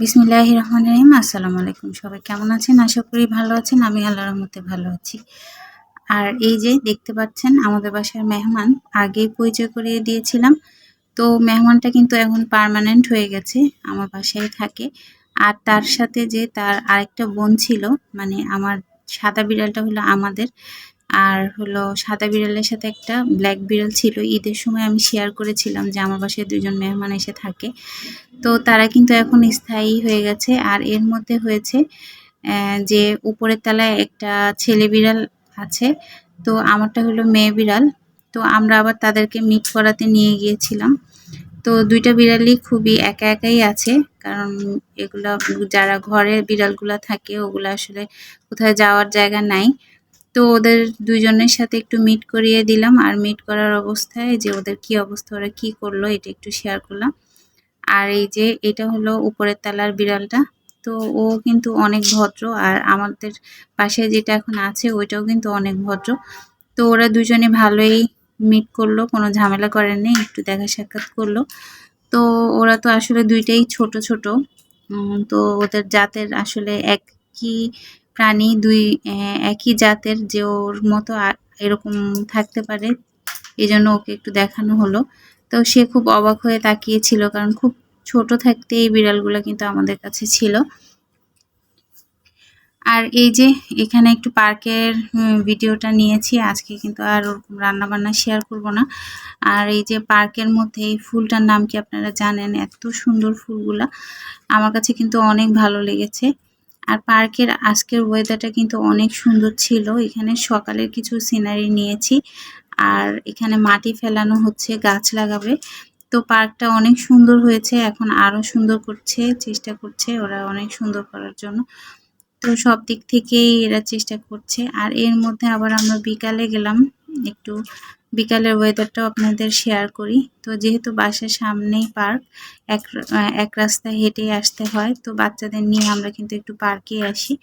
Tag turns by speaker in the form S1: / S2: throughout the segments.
S1: বিসমিল্লাহ রহমান রহিম। আসসালামু আলাইকুম। সবাই কেমন আছেন? আশা করি ভালো আছেন। আমি আল্লাহ রহমতে ভালো আছি। আর এই যে দেখতে পাচ্ছেন, আমাদের বাসার মেহমান আগেই পরিচয় করিয়ে দিয়েছিলাম। তো মেহমানটা কিন্তু এখন পারমানেন্ট হয়ে গেছে, আমার বাসায় থাকে। আর তার সাথে যে তার আরেকটা বোন ছিল মানে আমার সাদা বিড়ালটা হলো আমাদের। আর হলো সাদা বিড়ালের সাথে একটা ব্ল্যাক বিড়াল ছিল। ঈদের সময় আমি শেয়ার করেছিলাম যে আমার বাসায় দুজন মেহমান এসে থাকে। তো তারা কিন্তু এখন স্থায়ী হয়ে গেছে। আর এর মধ্যে হয়েছে যে উপরের তলায় একটা ছেলে বিড়াল আছে। তো আমারটা হলো মেয়ে বিড়াল। তো আমরা আবার তাদেরকে মিট করাতে নিয়ে গিয়েছিলাম। তো দুইটা বিড়ালই খুবই একা একাই আছে। কারণ এগুলা, যারা ঘরের বিড়ালগুলা থাকে, ওগুলো আসলে কোথায় যাওয়ার জায়গা নাই। তো ওদের দুজনের সাথে একটু মিট করিয়ে দিলাম। আর মিট করার অবস্থায় যে ওদের কি অবস্থা, ওরা কি করল, এটা একটু শেয়ার করলাম। আর এই যে এটা হলো উপরের তালার বিড়ালটা। তো ও কিন্তু অনেক ভদ্র আর আমাদের পাশে যেটা এখন আছে, ওইটাও কিন্তু অনেক ভদ্র। তো ওরা দুজনে ভালোই মিট করল, কোনো ঝামেলা করেনি, একটু দেখা সাক্ষাৎ করল। তো ওরা তো আসলে দুইটাই ছোট ছোট। তো ওদের জাতের আসলে একই প্রাণী দুই একই জাতের যে ওর মতো এরকম থাকতে পারে এই জন্য ওকে একটু দেখানো হলো। তো সে খুব অবাক হয়ে তাকিয়েছিল, কারণ খুব ছোট থাকতে এই বিড়ালগুলো কিন্তু আমাদের কাছে ছিল। আর এই যে এখানে একটু পার্কের ভিডিওটা নিয়েছি, আজকে কিন্তু আর ওরকম রান্নাবান্না শেয়ার করব না। আর এই যে পার্কের মধ্যে এই ফুলটার নাম কি আপনারা জানেন? এত সুন্দর ফুলগুলা। আমার কাছে কিন্তু অনেক ভালো লেগেছে। আর পার্কের আজকের ওয়েদারটা কিন্তু অনেক সুন্দর ছিল। এখানে সকালের কিছু সিনারি নিয়েছি। আর এখানে মাটি ফেলানো হচ্ছে, গাছ লাগাবে। তো পার্কটা অনেক সুন্দর হয়েছে, এখন আরও সুন্দর করছে, চেষ্টা করছে ওরা অনেক সুন্দর করার জন্য। তো সব দিক থেকেই এরা চেষ্টা করছে। আর এর মধ্যে আবার আমরা বিকালে গেলাম, একটু বিকালের ওয়েদারটাও আপনাদের শেয়ার করি। তো যেহেতু বাসার সামনেই পার্ক এক এক রাস্তায় হেঁটে আসতে হয়, তো বাচ্চাদের নিয়ে আমরা কিন্তু একটু পার্কে আসি।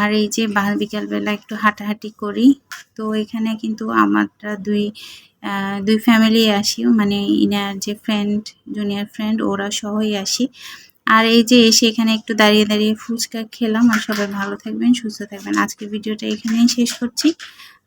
S1: আর এই যে বিকালবেলা একটু হাঁটাহাঁটি করি। তো এখানে কিন্তু আমরা দুই দুই ফ্যামিলি আসি। মানে ইনার যে ফ্রেন্ড জুনিয়র ফ্রেন্ড ওরা সহই আসি। আর এই যে এসে এখানে একটু দাঁড়িয়ে দাঁড়িয়ে ফুচকা খেলাম। আর সবাই ভালো থাকবেন, সুস্থ থাকবেন। আজকের ভিডিওটা এখানেই শেষ করছি।